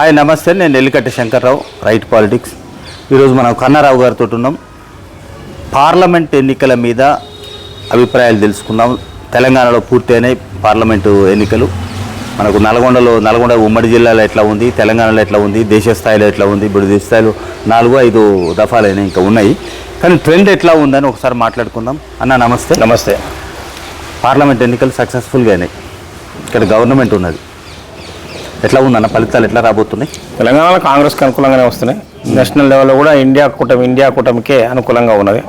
Hi నమస్తే. నేను నెల్లికట్టి Shankarrao right politics. ఈరోజు మనం కన్నారావు గారితో ఉన్నాం. పార్లమెంట్ ఎన్నికల మీద అభిప్రాయాలు తెలుసుకుందాం. తెలంగాణలో పూర్తయినాయి పార్లమెంటు ఎన్నికలు. మనకు నల్గొండలో నల్గొండ ఉమ్మడి జిల్లాలో ఎట్లా ఉంది తెలంగాణలో ఎట్లా ఉంది దేశ స్థాయిలో ఎట్లా ఉంది ఇప్పుడు దేశ స్థాయిలో నాలుగు ఐదు దఫాలైనా ఇంకా ఉన్నాయి. కానీ ట్రెండ్ ఎట్లా ఉందని ఒకసారి మాట్లాడుకుందాం. అన్న నమస్తే. నమస్తే. పార్లమెంట్ ఎన్నికలు సక్సెస్ఫుల్గా అయినాయి. ఇక్కడ గవర్నమెంట్ ఉన్నది. ఎట్లా ఉందన్న ఫలితాలు ఎట్లా రాబోతున్నాయి? తెలంగాణలో కాంగ్రెస్కి అనుకూలంగానే వస్తున్నాయి. నేషనల్ లెవెల్లో కూడా ఇండియా కూటమి ఇండియా కూటమికే అనుకూలంగా ఉన్నది.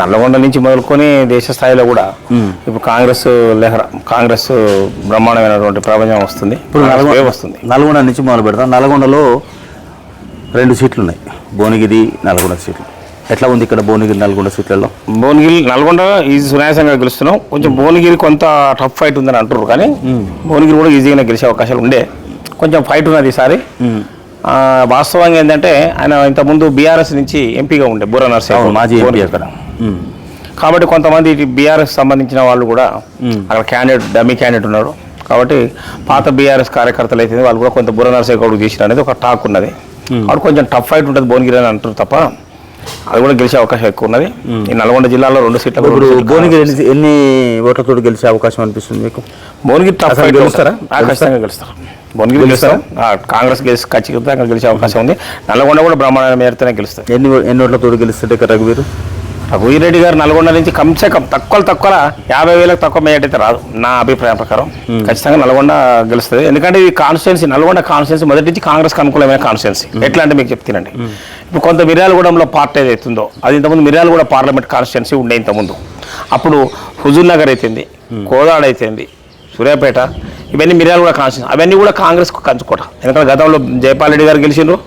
నల్లగొండ నుంచి మొదలుకొని దేశ స్థాయిలో కూడా ఇప్పుడు కాంగ్రెస్ లెహర కాంగ్రెస్ బ్రహ్మాండమైనటువంటి ప్రపంచం వస్తుంది. ఇప్పుడు నల్గొండ వస్తుంది. నల్గొండ నుంచి మొదలు పెడతాం నల్గొండలో రెండు సీట్లు ఉన్నాయి భువనగిరి నల్గొండ సీట్లు. ఎట్లా ఉంది ఇక్కడ భువనగిరి నల్గొండ సీట్లలో? భువనగిరి నల్గొండ ఈజీ సునాయాసంగా గెలుస్తున్నాం. కొంచెం భువనగిరి కొంత టఫ్ ఫైట్ ఉందని అంటారు కానీ భువనగిరి కూడా ఈజీగానే గెలిచే అవకాశాలు ఉండే. కొంచెం ఫైట్ ఉన్నది ఈసారి వాస్తవంగా ఏంటంటే ఆయన ఇంతకుముందు బీఆర్ఎస్ నుంచి ఎంపీగా ఉండే బుర్ర నర్సింగ్ మాజీ ఎంపీ అక్కడ. కాబట్టి కొంతమంది బీఆర్ఎస్ సంబంధించిన వాళ్ళు కూడా అక్కడ క్యాండిడేట్ డమ్మీ క్యాండిడేట్ ఉన్నారు. కాబట్టి పాత బీఆర్ఎస్ కార్యకర్తలు అయితే వాళ్ళు కూడా కొంత బుర్ర నర్సే గౌడ్ చేసిన అనేది ఒక టాక్ ఉన్నది. కాబట్టి కొంచెం టఫ్ ఫైట్ ఉంటుంది భువనగిరి అని అంటారు తప్ప అది కూడా గెలిచే అవకాశం ఎక్కువ ఉన్నది. ఈ నల్గొండ జిల్లాలో రెండు సీట్ల ఇప్పుడు భువనగిరి ఎన్ని ఓట్లతో గెలిచే అవకాశం అనిపిస్తుంది మీకు? భువనగిరి టఫ్ ఫైట్ గెలుస్తారా? ఖచ్చితంగా గెలుస్తారు? భువనగిరి గెలుస్తారు? ఆ, కాంగ్రెస్ గెలిచి ఖచ్చితంగా గెలిచే అవకాశం ఉంది. నల్గొండ కూడా బ్రహ్మాండ మేరతోనే గెలుస్తారు ఎన్ని ఎన్ని ఓట్లతో గెలుస్తుంటే ఇక్కడ రఘువీరు? రఘువీరెడ్డి గారు నల్గొండ నుంచి కంసే కం తక్కువ తక్కువ యాభై వేలకు తక్కువ మేయట్ అయితే రాదు నా అభిప్రాయం ప్రకారం. ఖచ్చితంగా నల్గొండ గెలుస్తుంది. ఎందుకంటే ఈ కాన్స్టిట్యున్సీ నల్గొండ కాన్స్టిట్యున్సీ మొదటి నుంచి కాంగ్రెస్ అనుకూలమైన కాన్స్టిట్యున్సీ ఎట్లా అంటే మీకు చెప్తానండి ఇప్పుడు కొంత మిర్యాలగూడెంలో పార్టీ ఏదైతే ఉందో అది ఇంతకుముందు మిర్యాలగూడ పార్లమెంట్ కాన్స్టిట్యున్సీ ఉండే ఇంతకుముందు. అప్పుడు హుజూర్ నగర్ అయితేంది కోదాడ అయితేంది సూర్యాపేట ఇవన్నీ మిర్యాలగూడ కాన్స్టిట్యూన్సీ అవన్నీ కూడా కాంగ్రెస్కు కంచుకోట. ఎందుకంటే గతంలో జయపాల్ రెడ్డి గారు గెలిచిండ్రు.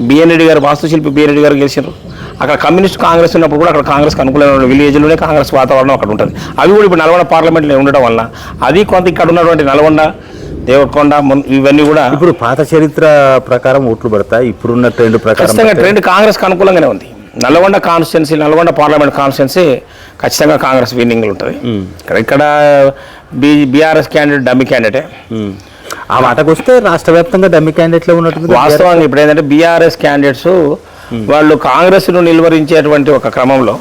బిఎన్ రెడ్డి గారు వాస్తుశిల్పి బిఎన్ రెడ్డి గారు గెలిచిండ్రు. అక్కడ కమ్యూనిస్ట్ కాంగ్రెస్ ఉన్నప్పుడు కూడా అక్కడ కాంగ్రెస్కి అనుకూలమైన విలేజ్లోనే కాంగ్రెస్ వాతావరణం అక్కడ ఉంటుంది. అవి కూడా ఇప్పుడు నల్గొండ పార్లమెంట్లో ఉండడం వల్ల అది కొంత ఇక్కడ ఉన్నటువంటి నల్గొండ దేవరకొండ మున్- ఇవన్నీ కూడా ఇప్పుడు పాత చరిత్ర ప్రకారం ఓట్లు పడతాయి. ఇప్పుడున్న ట్రెండ్ ప్రకారం. ట్రెండ్ కాంగ్రెస్కి అనుకూలంగానే ఉంది. Nalgonda constituency Nalgonda parliament constituency ఖచ్చితంగా కాంగ్రెస్ విన్నింగ్ ఉంటుంది. ఇక్కడ ఇక్కడ బీ బీఆర్ఎస్ క్యాండిడేట్ డమ్మి క్యాండిడేటే. ఆ మాటకు వస్తే రాష్ట్ర వ్యాప్తంగా డమ్మి క్యాండిడేట్లు ఉన్నట్టుంది వాస్తవంగా ఇప్పుడు ఏంటంటే బీఆర్ఎస్ క్యాండిడేట్స్ వాళ్ళు కాంగ్రెస్ను నిలువరించేటువంటి ఒక క్రమంలో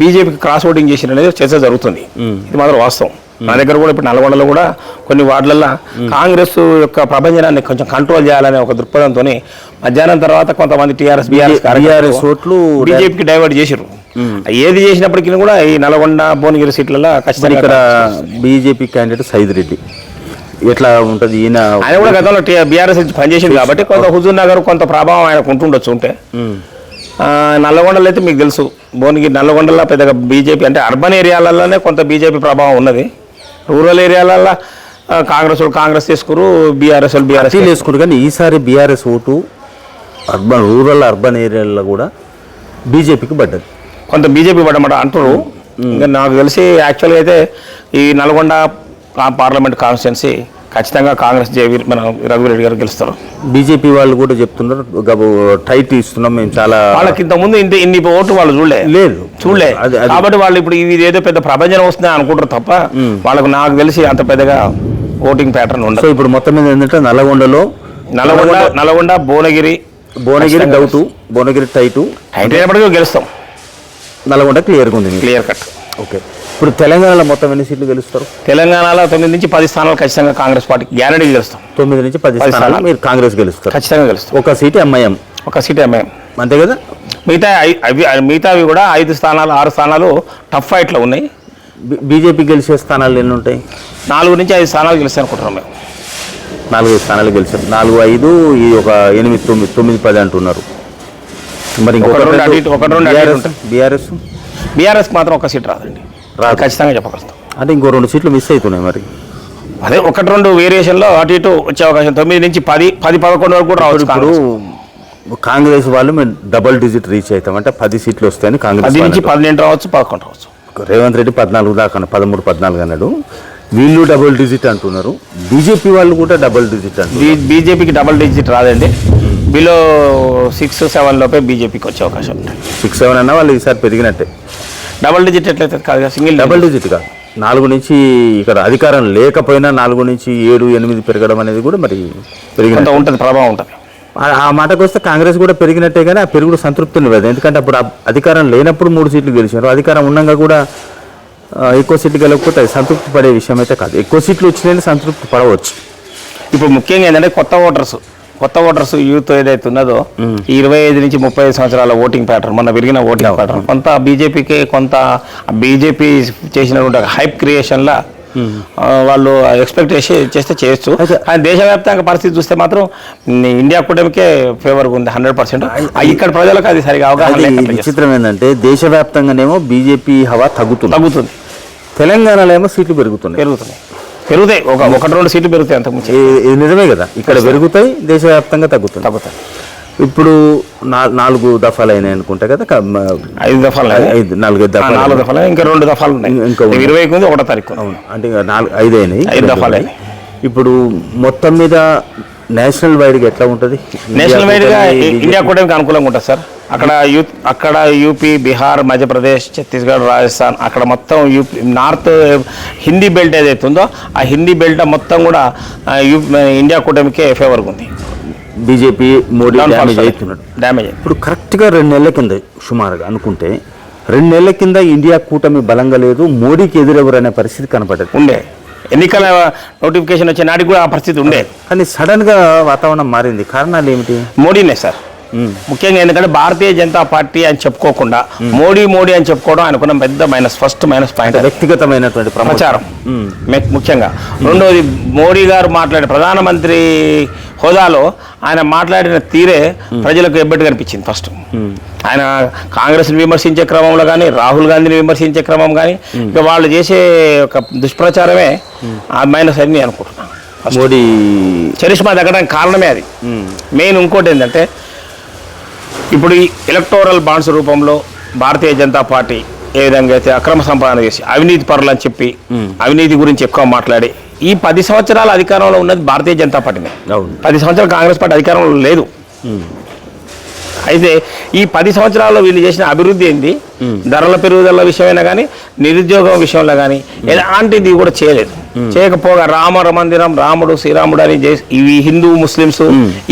బీజేపీకి క్రాస్ ఓటింగ్ చేసిన అనేది చర్చ జరుగుతుంది. ఇది మాత్రం వాస్తవం. నా దగ్గర కూడా ఇప్పుడు నల్గొండలో కూడా కొన్ని వార్డులలో కాంగ్రెస్ యొక్క ప్రభంజనాన్ని కొంచెం కంట్రోల్ చేయాలనే ఒక దృక్పథంతో మధ్యాహ్నం తర్వాత కొంతమంది టీఆర్ఎస్ బీఆర్ఎస్ ఓట్లు బీజేపీకి డైవర్ట్ చేసిర్రు. ఏది చేసినప్పటికీ కూడా ఈ నల్గొండ భువనగిరి సీట్లలో ఖచ్చితంగా ఇక్కడ బీజేపీ క్యాండిడేట్ సైద్ రెడ్డి. ఎట్లా ఉంటది ఈయన? ఆయన కూడా గతంలో బీఆర్ఎస్ నుంచి పనిచేసింది కాబట్టి కొంత హుజూర్ నగర్ కొంత ప్రభావం ఆయనకు ఉంటుండొచ్చు ఉంటే. నల్లగొండలో అయితే మీకు తెలుసు. భువనగిరి నల్లగొండలో పెద్దగా బీజేపీ అంటే అర్బన్ ఏరియాలలోనే కొంత బీజేపీ ప్రభావం ఉన్నది. రూరల్ ఏరియాలలో కాంగ్రెస్ వాళ్ళు కాంగ్రెస్ తీసుకురు బీఆర్ఎస్ వాళ్ళు బీఆర్ఎస్ వేసుకుంటారు కానీ ఈసారి BRS vote urban rural urban ఏరియాలో కూడా బీజేపీకి పడ్డది. కొంత బీజేపీ పడమాట అంటారు ఇంకా నాకు తెలిసి యాక్చువల్గా అయితే ఈ నల్గొండ పార్లమెంట్ కాన్స్టిట్యున్సీ ఖచ్చితంగా కాంగ్రెస్ జేవి మన రఘువీరెడ్డి గారు గెలుస్తారు. బీజేపీ వాళ్ళు కూడా చెప్తున్నారు గబు టైట్ ఇస్తున్నాం మేము చాలా వాళ్ళకి ఇంత ముందు ఇంత ఇన్ని ఓట్లు వాళ్ళు చూడలే. లేదు. చూడలే. కాబట్టి వాళ్ళు ఇప్పుడు ఇది ఏదో పెద్ద ప్రభంజనం వస్తుంది అనుకుంటారు తప్ప వాళ్ళకు నాకు తెలిసి అంత పెద్దగా ఓటింగ్ ప్యాటర్న్ ఉండదు. ఇప్పుడు మొత్తం మీద ఏంటంటే నల్లగొండలో నల్గొండ నల్గొండ భువనగిరి భువనగిరి డౌటు భువనగిరి టైటు. అయితే అయినప్పటికీ గెలుస్తాం. నల్గొండ క్లియర్గా ఉంది. Clear cut. ఓకే. ఇప్పుడు తెలంగాణలో మొత్తం ఎన్ని సీట్లు గెలుస్తారు? తెలంగాణలో తొమ్మిది నుంచి పది స్థానాలు ఖచ్చితంగా కాంగ్రెస్ పార్టీ గ్యారంటీ గెలుస్తాం. తొమ్మిది నుంచి పది స్థానాలు. మీరు కాంగ్రెస్ గెలుస్తారు. ఖచ్చితంగా గెలుస్తాం. ఒక సీట్ ఎంఐఎం. ఒక సీట్ ఎంఐఎం. అంతే కదా? మిగతా అవి మిగతావి కూడా ఐదు స్థానాలు ఆరు స్థానాలు టఫ్ ఫైట్లో ఉన్నాయి. బీజేపీ గెలిచే స్థానాలు ఎన్ని ఉంటాయి? నాలుగు నుంచి ఐదు స్థానాలు గెలుస్తాయి అనుకుంటున్నాం మేము. నాలుగు స్థానాలు గెలిచారు. నాలుగు ఐదు ఈ ఒక ఎనిమిది తొమ్మిది తొమ్మిది పది అంటున్నారు. మరి. బీఆర్ఎస్? బీఆర్ఎస్కి మాత్రం ఒక సీట్ రాదండి. రాదు. ఖచ్చితంగా చెప్పగలుగుతాం. అంటే ఇంకో రెండు సీట్లు మిస్ అవుతున్నాయి మరి. అదే ఒకటి రెండు వేరియేషన్లో అటు ఇటు వచ్చే అవకాశం తొమ్మిది నుంచి పది పది పదకొండు వరకు కూడా రావచ్చు ఇప్పుడు కాంగ్రెస్. వాళ్ళు మేము డబల్ డిజిట్ రీచ్ అవుతాం. అంటే పది సీట్లు వస్తాయని కాంగ్రెస్ పది నుంచి పన్నెండు రావచ్చు పదకొండు రావచ్చు. అంటారు. రేవంత్ రెడ్డి పద్నాలుగు దాకా అన్నాడు, పదమూడు పద్నాలుగు అన్నాడు. వీళ్ళు డబుల్ డిజిట్ అంటున్నారు. బీజేపీ వాళ్ళు కూడా డబుల్ డిజిట్ అంటున్నారు. బీ- బీజేపీకి డబల్ డిజిట్ రాదండి. బిలో సిక్స్ సెవెన్ లోపే బీజేపీకి వచ్చే అవకాశం ఉంటుంది సిక్స్ సెవెన్ అన్నా వాళ్ళు ఈసారి పెరిగినట్టే. డబల్ డిజిట్ ఎట్లయితే కాదు సింగిల్ డబుల్ డిజిట్ కాదు. నాలుగు నుంచి ఇక్కడ అధికారం లేకపోయినా నాలుగు నుంచి ఏడు ఎనిమిది పెరగడం అనేది కూడా మరి కొంత పెరిగిన ఉంటుంది ప్రభావం ఉంటుంది. ఆ- మాటకు వస్తే కాంగ్రెస్ కూడా పెరిగినట్టే కానీ ఆ పెరుగుడు సంతృప్తి లేదు ఎందుకంటే అప్పుడు అధికారం లేనప్పుడు మూడు సీట్లు గెలిచారు అధికారం ఉండగా కూడా ఎక్కువ సీట్లు గెలవకపోతే సంతృప్తి పడే విషయం అయితే కాదు. ఎక్కువ సీట్లు వచ్చినాయని సంతృప్తి పడవచ్చు. ఇప్పుడు ముఖ్యంగా ఏంటంటే కొత్త ఓటర్స్. కొత్త ఓటర్స్ యూత్ ఏదైతే ఉన్నదో ఈ ఇరవై ఐదు నుంచి ముప్పై ఐదు సంవత్సరాల ఓటింగ్ ప్యాటర్న్ మొన్న పెరిగిన ఓటింగ్ ప్యాటర్న్ కొంత బీజేపీకి కొంత బీజేపీ చేసినటువంటి హైప్ క్రియేషన్లా వాళ్ళు ఎక్స్పెక్ట్ చేసి చేస్తే చేయొచ్చు. కానీ దేశవ్యాప్తంగా పరిస్థితి చూస్తే మాత్రం ఇండియా కూటమికే ఫేవర్గా ఉంది హండ్రెడ్ పర్సెంట్ ఇక్కడ ప్రజలకు అది సరిగా అవగాహన. విచిత్రం ఏంటంటే దేశవ్యాప్తంగానేమో బీజేపీ హవా తగ్గుతుంది. తగ్గుతుంది. తెలంగాణలో ఏమో సీట్లు పెరుగుతున్నాయి. పెరుగుతున్నాయి. పెరుగుతాయి. ఒక ఒకటి రెండు సీట్లు పెరుగుతాయి అంతకుమించి ఇది నిజమే కదా. ఇక్కడ పెరుగుతాయి దేశవ్యాప్తంగా తగ్గుతుంది తగ్గుతాయి. ఇప్పుడు నాలుగు దఫాలు అయినాయి అనుకుంటా కదా ఐదు దఫాలు. ఐదు నాలుగు దఫాలు నాలుగు దఫాలు ఇంకా రెండు దఫాలు ఉన్నాయి. ఇంకా. ఇరవైకి ఉంది ఒకటో తారీఖు అవును. అంటే నాలుగు ఐదు అయినాయి. ఐదు దఫాలు ఉన్నాయి. ఇప్పుడు మొత్తం మీద నేషనల్ వైడ్గా ఎట్లా ఉంటుంది? నేషనల్ వైడ్గా ఇండియా కూటమికి అనుకూలంగా ఉంటుంది సార్. అక్కడ యూత్ అక్కడ యూపీ బీహార్ మధ్యప్రదేశ్ ఛత్తీస్గఢ్ రాజస్థాన్ అక్కడ మొత్తం యూపీ నార్త్ హిందీ బెల్ట్ ఏదైతే ఉందో ఆ హిందీ బెల్ట్ మొత్తం కూడా యూ- ఇండియా కూటమికే ఫేవర్గా ఉంది. బీజేపీ మోడీ డ్యామేజ్ అవుతున్నాడు డ్యామేజ్ ఇప్పుడు కరెక్ట్గా రెండు నెలల కింద సుమారుగా అనుకుంటే రెండు నెలల కింద ఇండియా కూటమి బలంగా లేదు మోడీకి ఎదురెవరు అనే పరిస్థితి కనపడదు. ఉండే. ఎన్నికల నోటిఫికేషన్ వచ్చే నాటికి కూడా ఆ పరిస్థితి ఉండే. కానీ సడన్గా వాతావరణం మారింది. కారణాలు ఏమిటి? మోడీనే సార్. ముఖ్యంగా ఎందుకంటే భారతీయ జనతా పార్టీ అని చెప్పుకోకుండా మోడీ మోడీ అని చెప్పుకోవడం ఆయనకున్న పెద్ద మైనస్ ఫస్ట్ మైనస్ పాయింట్ వ్యక్తిగతమైనటువంటి. ప్రచారం. ముఖ్యంగా. రెండోది మోడీ గారు మాట్లాడే ప్రధానమంత్రి హోదాలో ఆయన మాట్లాడిన తీరే ప్రజలకు ఎబ్బటి కనిపించింది ఫస్ట్. ఆయన కాంగ్రెస్ని విమర్శించే క్రమంలో కానీ రాహుల్ గాంధీని విమర్శించే క్రమం కానీ ఇంకా వాళ్ళు చేసే ఒక దుష్ప్రచారమే ఆ మైనస్ అని నేను అనుకుంటున్నాను. మోడీ చరిష్మా తగ్గడానికి కారణమే అది. మెయిన్ ఇంకోటి ఏంటంటే ఇప్పుడు ఈ ఎలక్టోరల్ బాండ్స్ రూపంలో భారతీయ జనతా పార్టీ ఏ విధంగా అయితే అక్రమ సంపాదన చేసి అవినీతి పరులు అని చెప్పి అవినీతి గురించి ఎక్కువ మాట్లాడి ఈ పది సంవత్సరాల అధికారంలో ఉన్నది భారతీయ జనతా పార్టీనే. పది సంవత్సరాలు కాంగ్రెస్ పార్టీ అధికారంలో లేదు. అయితే ఈ పది సంవత్సరాల్లో వీళ్ళు చేసిన అభివృద్ధి ఏంది? ధరల పెరుగుదల విషయమైనా కానీ నిరుద్యోగం విషయంలో కానీ ఎలాంటిది కూడా చేయలేదు. చేయకపోగా రామ మందిరం రాముడు శ్రీరాముడు అని చేసి ఇవి హిందూ ముస్లిమ్స్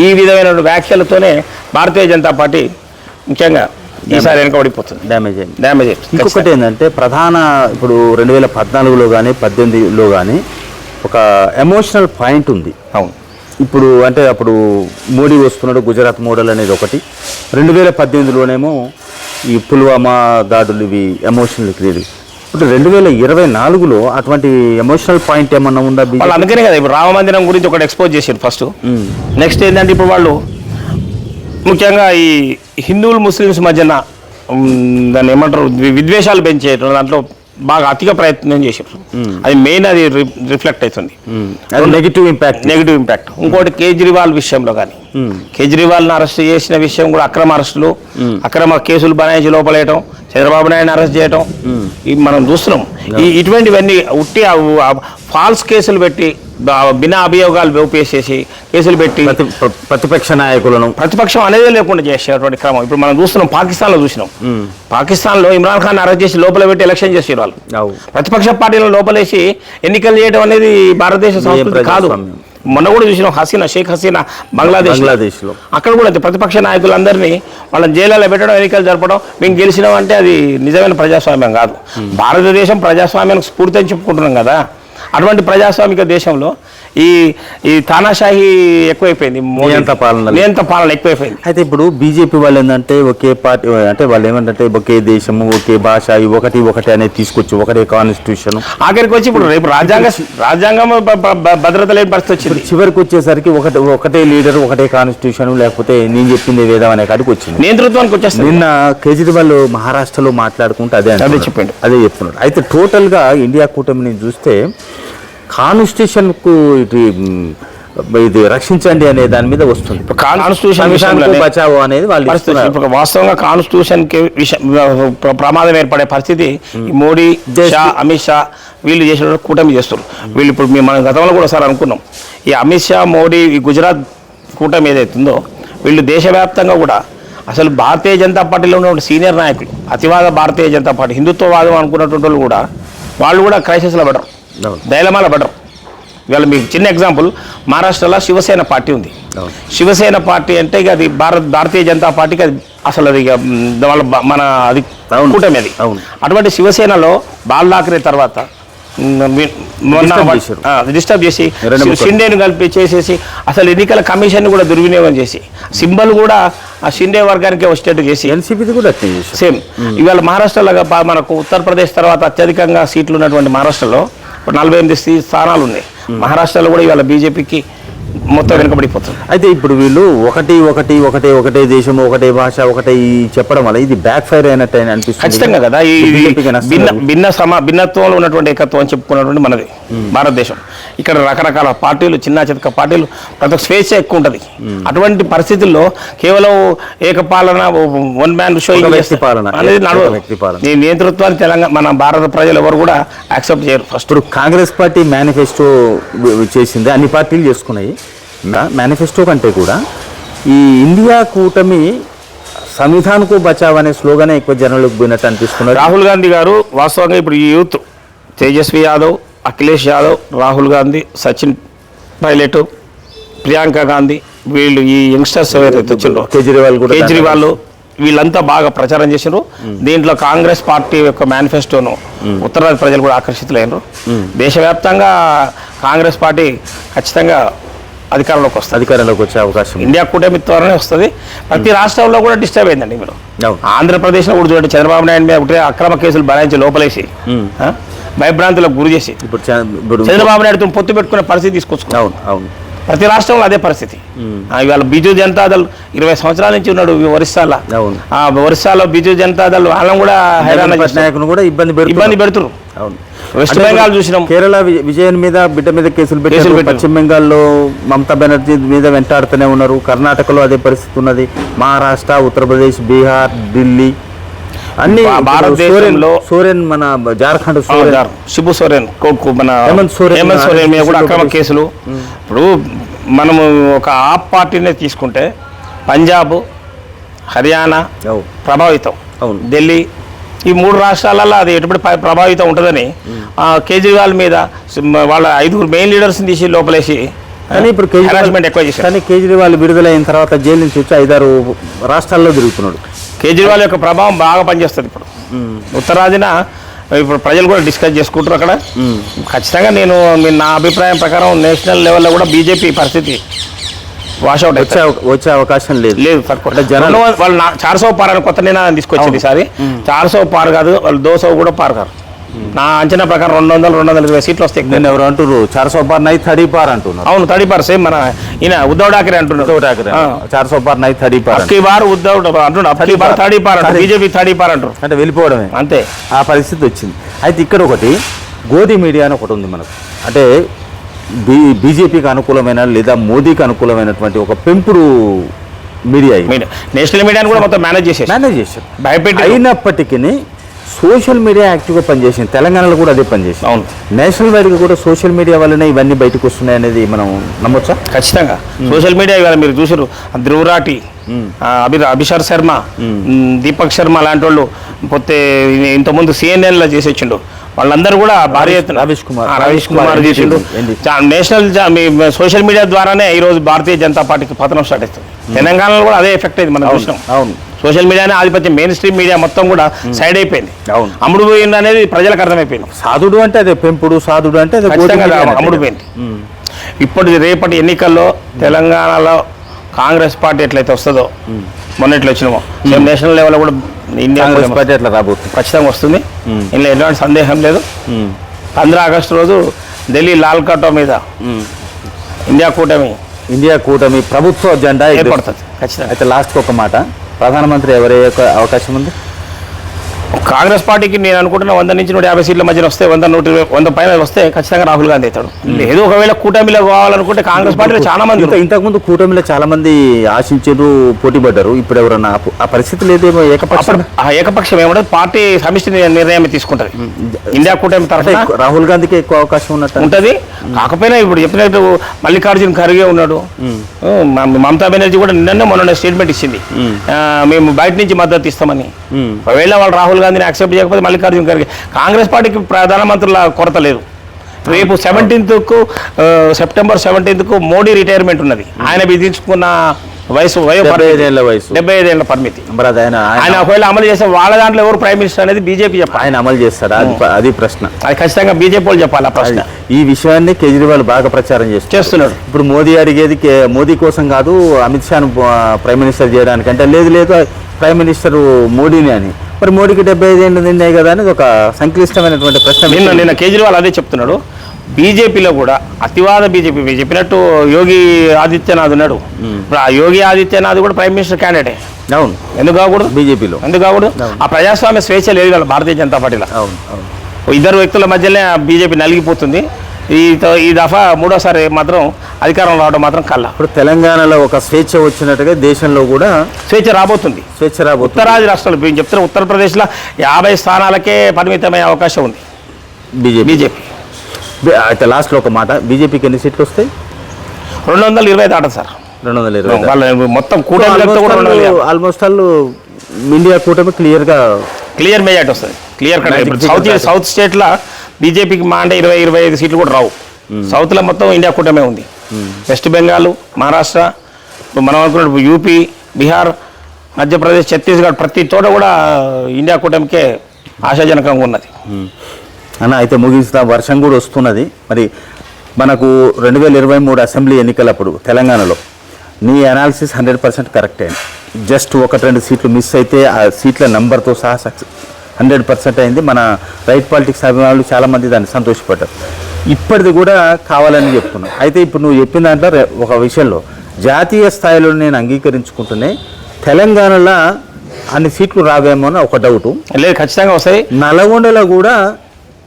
ఈ విధమైన వ్యాఖ్యలతోనే భారతీయ జనతా పార్టీ ముఖ్యంగా ఈసారి వెనకబడిపోతుంది. డ్యామేజ్ అయింది. డ్యామేజ్ ఇంకొకటి ఏంటంటే ప్రధాన ఇప్పుడు రెండు వేల పద్నాలుగులో కానీ పద్దెనిమిదిలో కానీ ఒక ఎమోషనల్ పాయింట్ ఉంది. అవును. ఇప్పుడు అంటే అప్పుడు మోడీ వస్తున్నాడు గుజరాత్ మోడల్ అనేది ఒకటి. రెండు వేల పద్దెనిమిదిలోనేమో ఈ పుల్వామా దాడులు ఇవి ఎమోషనల్ క్రియేట్ ఇప్పుడు రెండు వేల ఇరవై నాలుగులో అటువంటి ఎమోషనల్ పాయింట్ ఏమన్నా ఉందా వాళ్ళు? అందుకనే కదా ఇప్పుడు రామ మందిరం గురించి ఒకటి ఎక్స్పోజ్ చేశారు ఫస్ట్ నెక్స్ట్ ఏంటంటే ఇప్పుడు వాళ్ళు ముఖ్యంగా ఈ హిందువులు ముస్లిమ్స్ మధ్యన దాన్ని ఏమంటారు విద్వేషాలు పెంచే దాంట్లో బాగా అతిగా ప్రయత్నం చేశారు. అది మెయిన్ అది రిఫ్లెక్ట్ అవుతుంది. నెగిటివ్ ఇంపాక్ట్ నెగిటివ్ ఇంపాక్ట్ ఇంకోటి కేజ్రీవాల్ విషయంలో కానీ కేజ్రీవాల్ని అరెస్ట్ చేసిన విషయం కూడా అక్రమ అరెస్టులు అక్రమ కేసులు బనాయించి లోపలేయటం చంద్రబాబు నాయుడు అరెస్ట్ చేయటం ఇవి మనం చూస్తున్నాం. ఈ ఇటువంటివన్నీ ఉట్టి ఫాల్స్ కేసులు పెట్టి బినా అభియోగాలు వేపేసేసి కేసులు పెట్టి ప్రతి ప్ర- ప్రతిపక్ష నాయకులను. ప్రతిపక్షం అనేది లేకుండా చేసేటువంటి క్రమం. ఇప్పుడు మనం చూస్తున్నాం పాకిస్తాన్లో చూసినాం. పాకిస్తాన్లో ఇమ్రాన్ ఖాన్ అరెస్ట్ చేసి లోపల పెట్టి ఎలక్షన్ చేసేవారు వాళ్ళు ప్రతిపక్ష పార్టీలను లోపలేసి ఎన్నికలు చేయడం అనేది భారతదేశ సంస్కృతి కాదు. మొన్న కూడా చూసినాం హసీనా షేక్ హసీనా బంగ్లాదేశ్. బంగ్లాదేశ్లో. అక్కడ కూడా ప్రతిపక్ష నాయకులందరినీ వాళ్ళని జైల్లో పెట్టడం ఎన్నికలు జరపడం మేము గెలిచినాం అంటే అది నిజమైన ప్రజాస్వామ్యం కాదు. భారతదేశం ప్రజాస్వామ్యానికి స్ఫూర్తి అని చెప్పుకుంటున్నాం కదా. అటువంటి ప్రజాస్వామిక దేశంలో ఈ ఈ తానాషాహి ఎక్కువైపోయింది నియంత పాలన. నియంత పాలన ఎక్కువైపోయింది. అయితే ఇప్పుడు బీజేపీ వాళ్ళు ఏంటంటే ఒకే పార్టీ అంటే వాళ్ళు ఏమంటే ఒకే దేశము ఒకే భాష ఒకటి ఒకటి అనేది తీసుకొచ్చి ఒకటే కాన్స్టిట్యూషన్ ఆఖరికి వచ్చి ఇప్పుడు రేపు రాజ్యాంగ రాజ్యాంగం భద్రత లేని పరిస్థితి వచ్చింది. చివరికి వచ్చేసరికి ఒకటి ఒకటే లీడర్ ఒకటే కాన్స్టిట్యూషన్ లేకపోతే నేను చెప్పింది వేదం అనే కాడికి వచ్చింది. నియంతృత్వానికి వచ్చేస్తుంది నిన్న కేజ్రీవాల్ మహారాష్ట్రలో మాట్లాడుకుంటే అదే అంటున్నాడు. చెప్పిండు. అదే చెప్తున్నాడు. అయితే టోటల్గా ఇండియా కూటమిని చూస్తే కాన్స్టిట్యూషన్కు ఇది ఇది రక్షించండి అనే దాని మీద వస్తుంది. కాన్స్టిట్యూషన్ బచావో అనేది వాళ్ళు వాస్తవంగా కాన్స్టిట్యూషన్ ప్రమాదం ఏర్పడే పరిస్థితి ఈ మోడీ షా అమిత్ షా వీళ్ళు చేసిన కూటమి చేస్తారు వీళ్ళు ఇప్పుడు మేము మనం గతంలో కూడా సార్ అనుకున్నాం. ఈ అమిత్ షా మోడీ ఈ గుజరాత్ కూటమి ఏదైతే ఉందో వీళ్ళు దేశవ్యాప్తంగా కూడా అసలు భారతీయ జనతా పార్టీలో ఉన్నటువంటి సీనియర్ నాయకులు అతివాద భారతీయ జనతా పార్టీ హిందుత్వవాదం అనుకున్నటువంటి వాళ్ళు కూడా వాళ్ళు కూడా క్రైసిస్లో పడరు. దైలమాల పడరు ఇవాళ మీకు చిన్న ఎగ్జాంపుల్ మహారాష్ట్రలో శివసేన పార్టీ ఉంది. శివసేన పార్టీ అంటే ఇక అది భారత్ భారతీయ జనతా పార్టీకి అది అసలు అది వాళ్ళ మన అది. కూటమి అది. అటువంటి శివసేనలో బాల్ ఠాకరే తర్వాత డిస్టర్బ్ చేసి. షిండేను కలిపి చేసేసి అసలు ఎన్నికల కమిషన్ కూడా దుర్వినియోగం చేసి సింబల్ కూడా ఆ షిండే వర్గానికే వచ్చేట్టు చేసి ఎన్సీపీది కూడా సేమ్ ఇవాళ మహారాష్ట్రలో మనకు ఉత్తరప్రదేశ్ తర్వాత అత్యధికంగా సీట్లు ఉన్నటువంటి మహారాష్ట్రలో నలభై ఎనిమిది స్థానాలు ఉన్నాయి. మహారాష్ట్రలో కూడా ఇవాళ బీజేపీకి మొత్తం వెనుకబడిపోతుంది. అయితే ఇప్పుడు వీళ్ళు ఒకటి ఒకటి ఒకటే ఒకటే దేశం ఒకటే భాష ఒకటే చెప్పడం వల్ల ఇది బ్యాక్ ఫైర్ అయినట్టు అని అనిపిస్తుంది. ఖచ్చితంగా కదా ఈ భిన్న భిన్న సమా భిన్నత్వంలో ఉన్నటువంటి ఏకత్వం అని చెప్పుకున్నటువంటి మనది భారతదేశం. ఇక్కడ రకరకాల పార్టీలు చిన్న చితక పార్టీలు ప్రతి ఒక్క స్వేచ్ఛ ఎక్కువ ఉంటుంది. అటువంటి పరిస్థితుల్లో కేవలం ఏకపాలన వన్ మ్యాన్ షో వ్యక్తి పాలన. అనేది నడవదు. నియంతృత్వాన్ని తెలంగాణ మన భారత ప్రజలు ఎవరు కూడా యాక్సెప్ట్ చేయరు ఫస్ట్ కాంగ్రెస్ పార్టీ మేనిఫెస్టో చేసింది అన్ని పార్టీలు చేసుకున్నాయి. మేనిఫెస్టో కంటే కూడా ఈ ఇండియా కూటమి సంవిధానకు బచావ్ అనే స్లోగానే ఎక్కువ జనంలోకి పోయినట్టు అనిపిస్తున్నారు రాహుల్ గాంధీ గారు వాస్తవంగా ఇప్పుడు ఈ యూత్ తేజస్వి యాదవ్ అఖిలేష్ యాదవ్ రాహుల్ గాంధీ సచిన్ పైలట్ ప్రియాంక గాంధీ వీళ్ళు ఈ యంగ్స్టర్స్ ఎవరైతే వచ్చిండ్రో కేజ్రీవాల్ కూడా కేజ్రీవాల్ వీళ్ళంతా బాగా ప్రచారం చేసిండ్రు. దీంట్లో కాంగ్రెస్ పార్టీ యొక్క మేనిఫెస్టోను ఉత్తరాది ప్రజలు కూడా ఆకర్షితులైనరు. దేశవ్యాప్తంగా కాంగ్రెస్ పార్టీ ఖచ్చితంగా అధికారంలోకి వస్తుంది. అధికారంలోకి వచ్చే అవకాశం. ఇండియా కూటమి ద్వారానే వస్తుంది. ప్రతి రాష్ట్రంలో కూడా డిస్టర్బ్ అయిందండి మీరు. ఆంధ్రప్రదేశ్లో కూడా చూడండి చంద్రబాబు నాయుడు మీద ఒకటే అక్రమ కేసులు బనాయించి లోపలేసి భయభ్రాంతులకు గురి చేసి ఇప్పుడు చంద్రబాబు నాయుడుతో పొత్తు పెట్టుకునే పరిస్థితి తీసుకొచ్చుకున్నాం. అవును అవును. ప్రతి రాష్ట్రంలో అదే పరిస్థితి. ఇవాళ బిజు జనతాదళ్ ఇరవై సంవత్సరాల నుంచి ఉన్నాడు ఒరిస్సాలో. ఒరిస్సాలో బిజు జనతాదళ్ వాళ్ళని కూడా నవీన్ పట్నాయక్ను కూడా ఇబ్బంది. ఇబ్బంది పెడుతున్నారు. అవును. వెస్ట్ బెంగాల్ చూసినాం. కేరళ విజ- విజయన్ మీద బిడ్డ మీద కేసులు పెట్టారు. పశ్చిమ బెంగాల్లో మమతా బెనర్జీ మీద వెంటాడుతూనే ఉన్నారు. కర్ణాటకలో అదే పరిస్థితి ఉన్నది. మహారాష్ట్ర ఉత్తరప్రదేశ్ బీహార్ ఢిల్లీ. అన్ని భారతదేశంలో- సోరెన్- మన జార్ఖండ్. శిబు సోరెన్ కొడుకు మన హేమంత్ సోరెన్ హేమంత్ సోరెన్ మీద కూడా అక్రమ కేసులు. ఇప్పుడు మనము ఒక ఆప్ పార్టీనే తీసుకుంటే పంజాబ్ హర్యానా. ప్రభావితం. అవును. ఢిల్లీ ఈ మూడు రాష్ట్రాలలో అది ఎటువంటి ప్రభావితం ఉంటుందని కేజ్రీవాల్ మీద వాళ్ళ ఐదుగురు మెయిన్ లీడర్స్ని తీసి లోపలేసి కానీ ఇప్పుడు హెరాస్మెంట్ ఎక్కువ చేశారు. కానీ కేజ్రీవాల్ విడుదలైన తర్వాత జైలు నుంచి వచ్చి ఐదారు రాష్ట్రాల్లో తిరుగుతున్నాడు. కేజ్రీవాల్ యొక్క ప్రభావం బాగా పనిచేస్తుంది ఇప్పుడు. ఉత్తరాదిన ఇప్పుడు ప్రజలు కూడా డిస్కస్ చేసుకుంటారు అక్కడ. ఖచ్చితంగా నేను నా అభిప్రాయం ప్రకారం నేషనల్ లెవెల్లో కూడా బీజేపీ పరిస్థితి వాషౌట్ వచ్చే అవుతుంది అవ- వచ్చే అవకాశం లేదు. లేదు రెండు వందల- వాళ్ళు నా- చార్సో పార్ అని కొత్త నినాదం తీసుకొచ్చింది ఈసారి. చార్సో పార్ కాదు వాళ్ళు దోసో కూడా పార్ కాదు. నా అంచనా ప్రకారం రెండు వందలు రెండు వందల ఇరవై సీట్లు వస్తాయి నేను ఎవరు అంటారు చార్ సో పార్ నై థర్టీ పార్ అంటున్నారు. అవును థర్టీ పార్ సేమ్ మన ఈయన ఉద్ధవ్ ఠాకరే అంటున్నారు. ఉద్ధవ్ ఠాకరే. ఆ. చార్ సో పార్ నై థర్టీ పార్ అబ్కి బార్ ఉద్ధవ్ అంటున్నారు. అబ్కి బార్ థర్టీ పార్ అంటారు. బీజేపీ థర్టీ పార్ అంటారు అంటే వెళ్ళిపోవడమే. అంతే. ఆ పరిస్థితి వచ్చింది. అయితే ఇక్కడ ఒకటి గోధి మీడియా అని ఒకటి ఉంది మనకు. అంటే బీ బీజేపీకి అనుకూలమైన లేదా మోదీకి అనుకూలమైనటువంటి ఒక పెంపుడు మీడియా. మీడియా. నేషనల్ మీడియాని కూడా మొత్తం మేనేజ్ మేనేజ్ చేశారు. భయపెట్టి అయినప్పటికీ సోషల్ మీడియా యాక్టివ్గా పనిచేసింది. తెలంగాణలో కూడా అదే పనిచేసింది. అవును. నేషనల్ వైడ్గా కూడా సోషల్ మీడియా వల్లనే ఇవన్నీ బయటకు వస్తున్నాయి అనేది మనం నమ్మొచ్చా? ఖచ్చితంగా. సోషల్ మీడియా ఇవాళ మీరు చూసారు ధ్రువరాటి అభి అభిషర్ శర్మ దీపక్ శర్మ లాంటి వాళ్ళు పోతే ఇంతకుముందు సిఎన్ఎన్లో చేసి వచ్చిండు వాళ్ళందరూ కూడా భారీ ఎత్తున రవీష్ కుమార్. రవీష్ కుమార్ చేసిండు. నేషనల్ మీ సోషల్ మీడియా ద్వారానే ఈ రోజు భారతీయ జనతా పార్టీకి పతనం స్టార్ట్ అవుతుంది తెలంగాణలో కూడా అదే ఎఫెక్ట్ అయింది మనం చూసినాం. అవును. సోషల్ మీడియానే ఆధిపత్యం మెయిన్ స్ట్రీమ్ మీడియా మొత్తం కూడా సైడ్ అయిపోయింది. అవును. అమ్ముడు పోయింది అనేది ప్రజలకు అర్థమైపోయింది. సాధుడు అంటే అదే పెంపుడు సాధుడు అంటే. అమ్ముడు పోయింది. ఇప్పుడు రేపటి ఎన్నికల్లో తెలంగాణలో కాంగ్రెస్ పార్టీ ఎట్లయితే వస్తుందో మొన్న ఎట్లా వచ్చినామో. నేషనల్ లెవెల్లో కూడా ఇండియా కాంగ్రెస్ పార్టీ అట్లా రాబోతుంది? ఖచ్చితంగా వస్తుంది. మ్మ్. ఇందులో ఎటువంటి సందేహం లేదు. ఉమ్. పంద్రా ఆగస్టు రోజు ఢిల్లీ లాల్ కటో మీద ఇండియా కూటమి ఇండియా కూటమి ప్రభుత్వ జెండా. ఏర్పడుతుంది. ఖచ్చితంగా. అయితే లాస్ట్ ఒక మాట. ప్రధానమంత్రి ఒక అవకాశం ఉంది? కాంగ్రెస్ పార్టీకి నేను అనుకుంటున్న వంద నుంచి నూట యాభై సీట్ల మధ్యన వస్తే వంద నూట వంద పైన వస్తే ఖచ్చితంగా రాహుల్ గాంధీ అవుతాడు. లేదు ఒకవేళ కూటమిలో కావాలనుకుంటే కాంగ్రెస్ పార్టీలో చాలా మంది. ఇంతకుముందు కూటమిలో చాలా మంది ఆశించారు పోటీ పడ్డారు ఇప్పుడు ఎవరన్నా ఆ- పరిస్థితి లేదేమో ఏకపక్షం. ఏకపక్షం ఏమంటే పార్టీ సమిష్టి నిర్ణయం తీసుకుంటది. ఇండియా కూటమి తరఫున రాహుల్ గాంధీకి ఎక్కువ అవకాశం ఉన్నట్టు ఉంటది. కాకపోయినా ఇప్పుడు చెప్పినట్టు మల్లికార్జున్ ఖర్గే ఉన్నాడు. మమతా బెనర్జీ కూడా నిన్ననే మొన్న స్టేట్మెంట్ ఇచ్చింది. మేము. బయట నుంచి మద్దతు ఇస్తామని. ఒకవేళ వాళ్ళు రాహుల్ గాంధీని యాక్సెప్ట్ చేయకపోతే మల్లికార్జున్ ఖర్గే కాంగ్రెస్ పార్టీకి ప్రధానమంత్రుల కొరత లేదు. రేపు సెవెంటీన్త్కు ఆ, సెప్టెంబర్ సెవెంటీన్త్కు మోడీ రిటైర్మెంట్ ఉన్నది. ఆయన విధించుకున్న వయసు వయో డెబ్బై పరిమితి. ఐదేళ్ళ వయసు. డెబ్బై ఐదేళ్ళ పరిమితి. ఆయన ఆయన ఒకవేళ అమలు చేస్తే వాళ్ళ దాంట్లో ఎవరు ప్రైమ్ మినిస్టర్ అనేది బీజేపీ చెప్పాలి. ఆయన అమలు చేస్తాడా? అది అది ప్రశ్న. అది ఖచ్చితంగా బీజేపీ వాళ్ళు చెప్పాలి ఆ ప్రశ్న. ఈ విషయాన్ని కేజ్రీవాల్ బాగా ప్రచారం చేస్తారు చేస్తున్నాడు. ఇప్పుడు మోదీ అడిగేది మోదీ కోసం కాదు అమిత్ షాను ప్రైమ్ మినిస్టర్ చేయడానికి అంటే లేదు లేదు ప్రైమ్ మినిస్టర్ మోడీని అని. మరి మోడీకి డెబ్బై ఐదు ఏళ్ళు నిన్నాయి కదా అనేది ఒక సంక్లిష్టమైనటువంటి ప్రశ్న నిన్న నిన్న కేజ్రీవాల్ అదే చెప్తున్నాడు. బీజేపీలో కూడా అతివాద బీజేపీ చెప్పినట్టు యోగి ఆదిత్యనాథ్ ఉన్నాడు. ఇప్పుడు ఆ యోగి ఆదిత్యనాథ్ కూడా ప్రైమ్ మినిస్టర్ క్యాండిడేటే. అవును. ఎందుకు కాకూడదు? బీజేపీలో. ఎందుకు కాకూడదు? ఆ ప్రజాస్వామ్య స్వేచ్ఛ లేదు కదా భారతీయ జనతా పార్టీలో. ఇద్దరు వ్యక్తుల మధ్యనే బీజేపీ నలిగిపోతుంది. ఈ త- ఈ దఫా మూడోసారి మాత్రం అధికారం రావడం మాత్రం కల్లా. ఇప్పుడు తెలంగాణలో ఒక స్వేచ్ఛ వచ్చినట్టుగా దేశంలో కూడా స్వేచ్ఛ రాబోతుంది. స్వేచ్ఛ రాబోతుంది. ఉత్తరాది రాష్ట్రాలు మేము చెప్తున్న ఉత్తరప్రదేశ్లో యాభై స్థానాలకే పరిమితమయ్యే అవకాశం ఉంది. బీజేపీ. బీజేపీ. అయితే లాస్ట్లో ఒక మాట. బీజేపీకి ఎన్ని సీట్లు వస్తాయి? రెండు వందల ఇరవై దాటదు సార్. రెండు వందల ఇరవై వాళ్ళ మొత్తం యాభై. ఆల్మోస్ట్ ఆల్ ఇండియా కూటమి క్లియర్గా క్లియర్ మెజార్టీ వస్తుంది. క్లియర్ కట్ ఇప్పుడు సౌత్ దాటి. సౌత్ స్టేట్లో బీజేపీకి మా అంటే ఇరవై ఇరవై ఐదు సీట్లు కూడా రావు. సౌత్లో మొత్తం ఇండియా కూటమే ఉంది. వెస్ట్ బెంగాల్ మహారాష్ట్ర ఇప్పుడు మనం అనుకున్నట్టు యూపీ బీహార్ మధ్యప్రదేశ్ ఛత్తీస్గఢ్ ప్రతి చోట కూడా ఇండియా కూటమికే ఆశాజనకంగా ఉన్నది. అన్న అయితే ముగిస్తా. వర్షం కూడా వస్తున్నది. మరి మనకు రెండు వేల ఇరవై మూడు అసెంబ్లీ ఎన్నికలప్పుడు తెలంగాణలో నీ అనాలిసిస్ హండ్రెడ్ పర్సెంట్ కరెక్ట్ అయింది. జస్ట్ ఒకటి రెండు సీట్లు మిస్ అయితే ఆ సీట్ల నెంబర్తో సహా సక్సెస్ హండ్రెడ్ పర్సెంట్ అయింది. మన రైట్ పాలిటిక్స్ అభిమానులు చాలామంది దాన్ని సంతోషపడ్డారు. ఇప్పటిది కూడా కావాలని చెప్తున్నాను అయితే ఇప్పుడు నువ్వు చెప్పిన దాంట్లో ఒక విషయంలో జాతీయ స్థాయిలో నేను అంగీకరించుకుంటూనే తెలంగాణలో అన్ని సీట్లు రావేమో అని ఒక డౌటు లేదు ఖచ్చితంగా వస్తాయి. నల్గొండలో కూడా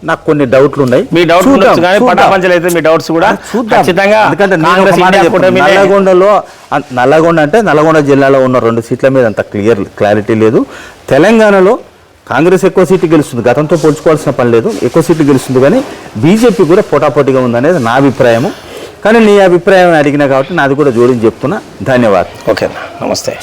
నాకు కొన్ని డౌట్లు ఉన్నాయి. మీ డౌట్స్ చూద్దాం, ఉండొచ్చు కానీ చూద్దాం. పటాపంచలు అయితే మీ డౌట్స్ కూడా. ఖచ్చితంగా నల్లగొండలో నల్లగొండ అంటే నల్గొండ జిల్లాలో ఉన్న రెండు సీట్ల మీద అంత క్లియర్ క్లారిటీ లేదు. తెలంగాణలో కాంగ్రెస్ ఎక్కువ సీట్లు గెలుస్తుంది. గతంతో పోల్చుకోవాల్సిన పని లేదు. ఎక్కువ సీట్లు గెలుస్తుంది కానీ బీజేపీ కూడా పోటాపోటీగా ఉందనేది నా అభిప్రాయము. కానీ నీ అభిప్రాయం అడిగినా కాబట్టి నాది కూడా జోడించి చెప్తున్నా. ధన్యవాదాలు. ఓకే నమస్తే.